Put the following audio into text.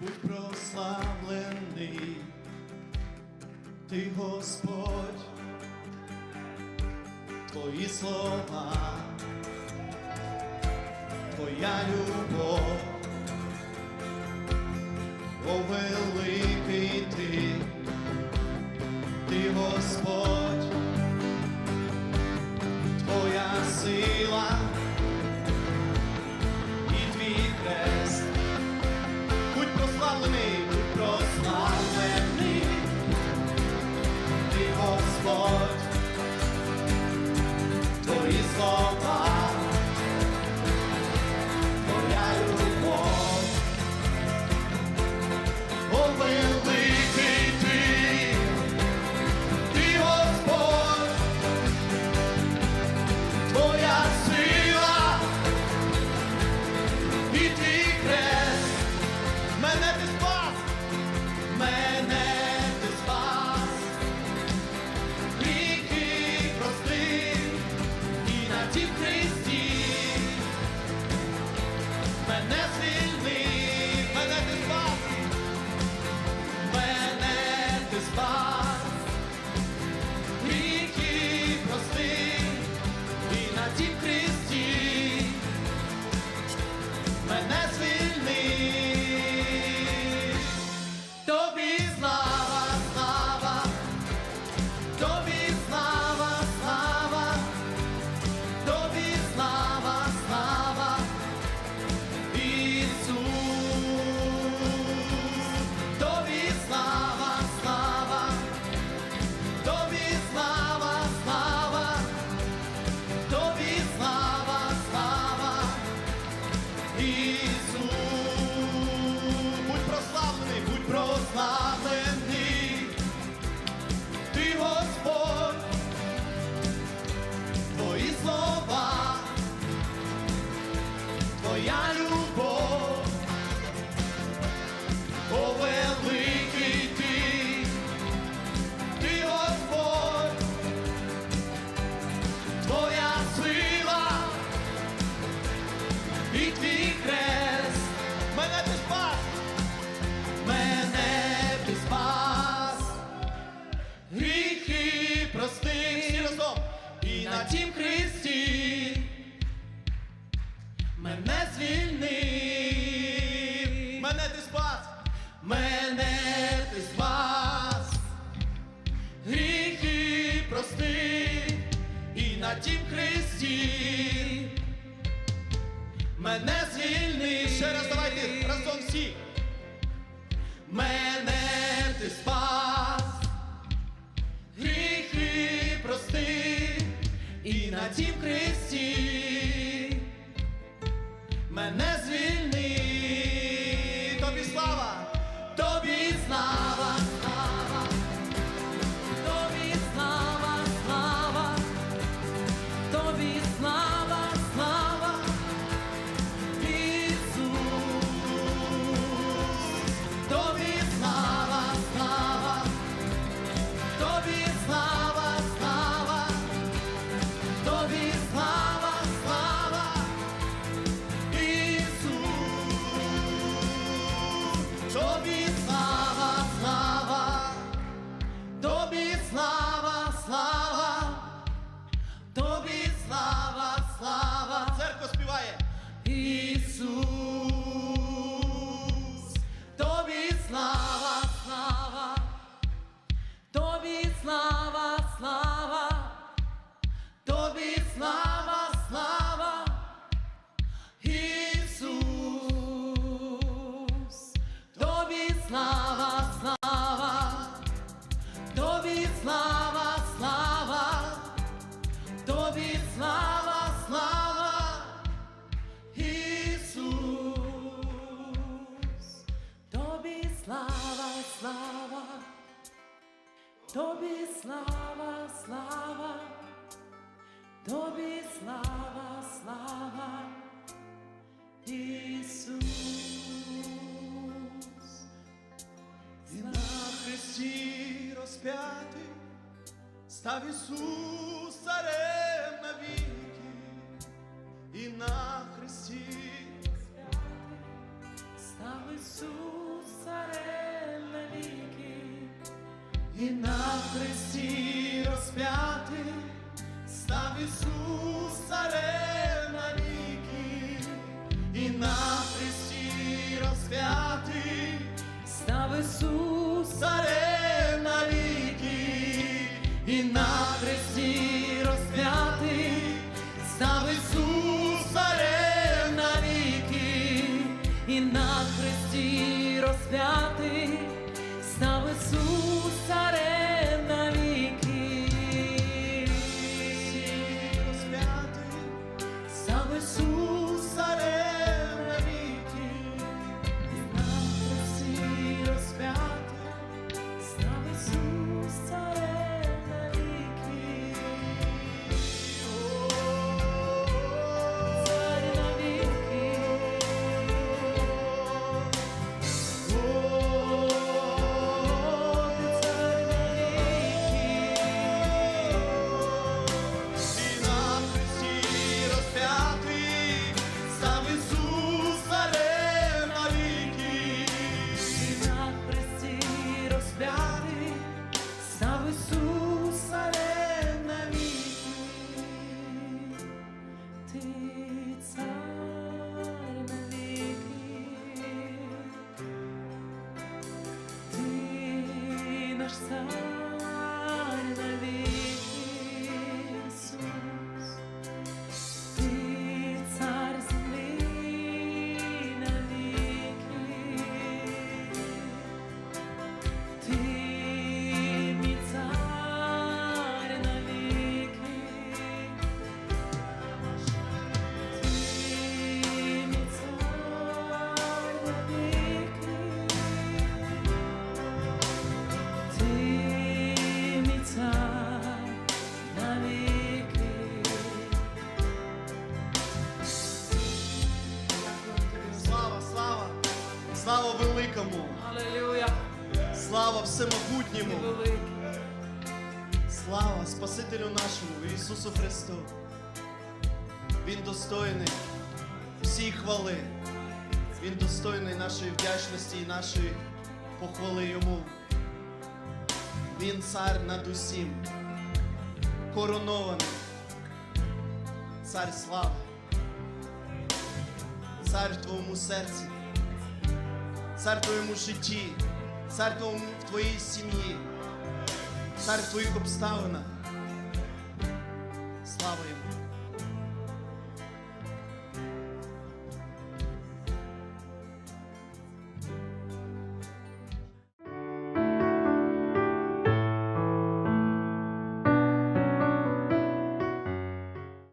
будь прославлений, ти Господь, твої слова, твоя любов. на тім Христі. Мене звільни. Ще раз давайте разом всі. Мене ти спас, гріхи прости і на тім Христі. Мене звільни. Тобі слава, тобі слава. розп'ятий, став Ісус царем навіки, і на хресті. Став Ісус царем навіки, і на Христі розп'ятий, став Ісус царем навіки, і на Христі розп'ятий, став Ісус царем і на хресті розп'ятий став Ісус царем навіки, і на хресті розп'ятий, великому, Алілюя, слава всемогутньому, слава Спасителю нашому Ісусу Христу. Він достойний всій хвали. Він достойний нашої вдячності і нашої похвали йому. Він цар над усім, коронований, цар слави, цар в твоєму серці, цар в твоєму житті, цар в твоїй сім'ї, цар в твоїх обставинах.